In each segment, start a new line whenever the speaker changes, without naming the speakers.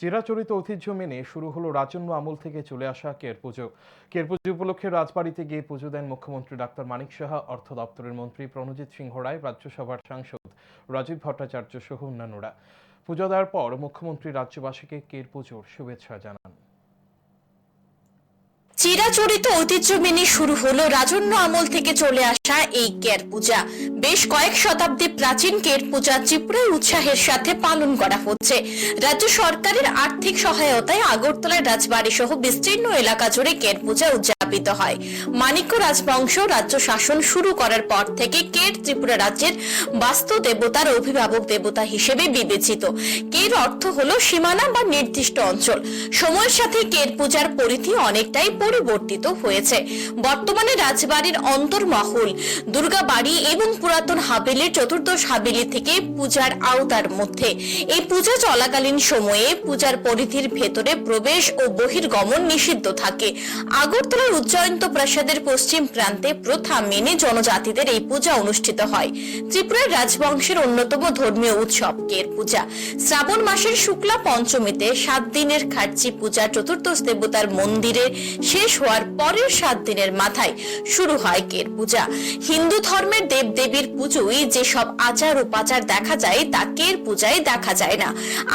চিরাচরিত ঐতিহ্য মেনে শুরু হলো রাজন্য আমল থেকে চলে আসা কের পুজো। কের পুজো উপলক্ষে রাজবাড়িতে গিয়ে পুজো দেন মুখ্যমন্ত্রী ডাক্তার মানিক সাহা, অর্থ দপ্তরের মন্ত্রী প্রণজিৎ সিংহ রায় রাজ্যসভার সাংসদ রাজীব ভট্টাচার্য সহ অন্যান্যরা। পুজো দেওয়ার পর মুখ্যমন্ত্রী রাজ্যবাসীকে কের পুজোর শুভেচ্ছা জানান।
চিরাচরিত ঐতিহ্য মেনে শুরু হলো রাজন্য আমল থেকে চলে আসা এই কের পূজা। বেশ কয়েক শতাব্দী প্রাচীন কের পূজা ত্রিপুরায় উৎসাহের সাথে পালন করা হচ্ছে। রাজ্য সরকারের আর্থিক সহায়তায় আগরতলার রাজবাড়ি সহ বিস্তীর্ণ এলাকা জুড়ে কের পূজা উদযাপিত হয়। মানিক্য রাজবংশ রাজ্য শাসন শুরু করার পর থেকে কের ত্রিপুরা রাজ্যের বাস্তু দেবতার অভিভাবক দেবতা হিসেবে বিবেচিত। কের অর্থ হলো সীমানা বা নির্দিষ্ট অঞ্চল। সময়ের সাথে কের পূজার পরিধি অনেকটাই পরিবর্তিত হয়েছে। বর্তমানে রাজবাড়ির অন্তর্মহল দুর্গা বাড়ি এবং পুরাতন হাবেলির চতুর্দশ হাবেলি থেকে পূজার আওতার মধ্যে। এই পূজা চলাকালীন সময়ে পূজার পরিধির ভেতরে প্রবেশ ও বহির্গমন নিষিদ্ধ থাকে। আগরতলার উজ্জয়ন্ত প্রাসাদের পশ্চিম প্রান্তে প্রথা মেনে জনজাতিদের এই পূজা অনুষ্ঠিত হয়। ত্রিপুরার রাজবংশের অন্যতম ধর্মীয় উৎসব কের পূজা। শ্রাবণ মাসের শুক্লা পঞ্চমীতে সাত দিনের খার্চি পূজা চতুর্দশ দেবতার মন্দিরে শেষ হওয়ার পরের সাত দিনের মাথায় শুরু হয় কের পূজা। হিন্দু ধর্মের দেবদেবীর পুজোয় যেসব আচার উপাচার দেখা যায়, তা কের পূজায় দেখা যায় না।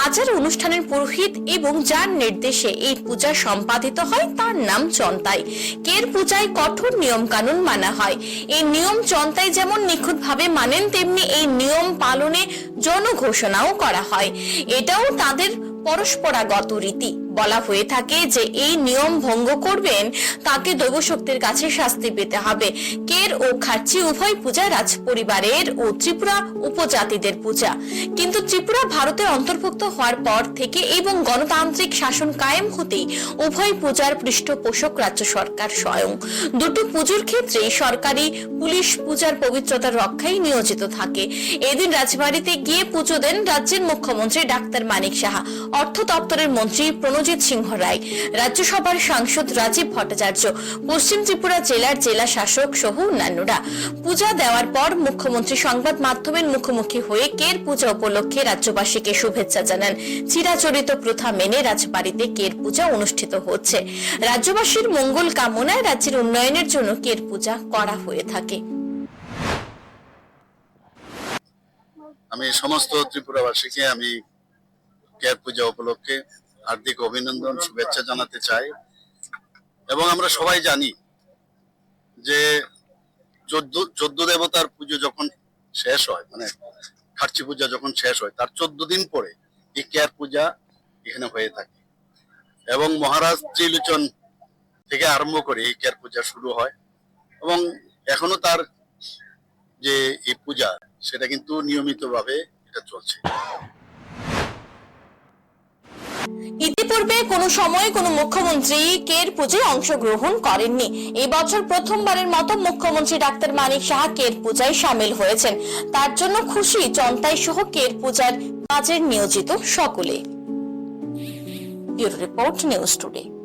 আচার অনুষ্ঠানের পুরোহিত এবং যার নির্দেশে এই পূজা সম্পাদিত হয়, তার নাম চন্তাই। কের পূজায় কঠোর নিয়ম কানুন মানা হয়। এই নিয়ম চন্তাই যেমন নিখুঁত ভাবে মানেন, তেমনি এই নিয়ম পালনে জন ঘোষণাও করা হয়। এটাও তাদের পরস্পরাগত রীতি। বলা হয়ে থাকে যে এই নিয়ম ভঙ্গ করবেন, তাকে দৈবশক্তির কাছে শাস্তি পেতে হবে। কের ও খাচ্চি উভয় পূজা রাজ পরিবারের ও ত্রিপুরা উপজাতিদের পূজা। কিন্তু ত্রিপুরা ভারতের অন্তর্ভুক্ত হওয়ার পর থেকে এবং গণতান্ত্রিক শাসন কায়েম হতেই উভয় পূজার পৃষ্ঠপোষক রাজ্য সরকার স্বয়ং। দুটো পুজোর ক্ষেত্রেই সরকারি পুলিশ পূজার পবিত্রতা রক্ষায় নিয়োজিত থাকে। এদিন রাজবাড়িতে গিয়ে পুজো দেন রাজ্যের মুখ্যমন্ত্রী ডাক্তার মানিক সাহা। অর্থ দপ্তরের মন্ত্রী প্রণজিৎ সিংহ রায়। রাজ্যসভার সাংসদ রাজীব ভট্টাচার্য, পশ্চিম ত্রিপুরা জেলার জেলা শাসক সহ অন্যান্যরা। পূজা দেওয়ার পর মুখ্যমন্ত্রী সংবাদ মাধ্যমের মুখোমুখি হয়ে কের পূজা উপলক্ষে রাজ্যবাসীকে শুভেচ্ছা জানান। চিরাচরিত প্রথা মেনে রাজবাড়িতে কের পূজা অনুষ্ঠিত হচ্ছে। রাজ্যবাসীর মঙ্গল কামনায় রাজ্যের উন্নয়নের জন্য কের পূজা করা হয়ে থাকে।
আমি সমস্ত ত্রিপুরাবাসীকে আমি কেয়ার পূজা উপলক্ষে হার্দিক অভিনন্দন, শুভেচ্ছা জানাতে চাই। এবং আমরা সবাই জানি যে চোদ্দ চোদ্দ দেবতার পুজো যখন শেষ হয় মানে খার্চি পূজা যখন শেষ হয়, তার চোদ্দ দিন পরে এই কেয়ার পূজা এখানে হয়ে থাকে। এবং মহারাজ ত্রিলোচন থেকে আরম্ভ করে এই কেয়ার পূজা শুরু হয়। এবং এখনও তার যে এই পূজা, সেটা কিন্তু নিয়মিতভাবে এটা চলছে।
ইতিপূর্বে কোনো সময় কোনো মুখ্যমন্ত্রী কের পূজায় অংশগ্রহণ করেননি। এই বছর প্রথমবারের মতো মুখ্যমন্ত্রী ডাক্তার মানিক সাহা কের পূজায় সামিল হয়েছেন। তার জন্য খুশি চন্তাই সহ কের পূজার কাজের নিয়োজিত সকলে। Bureau report news today.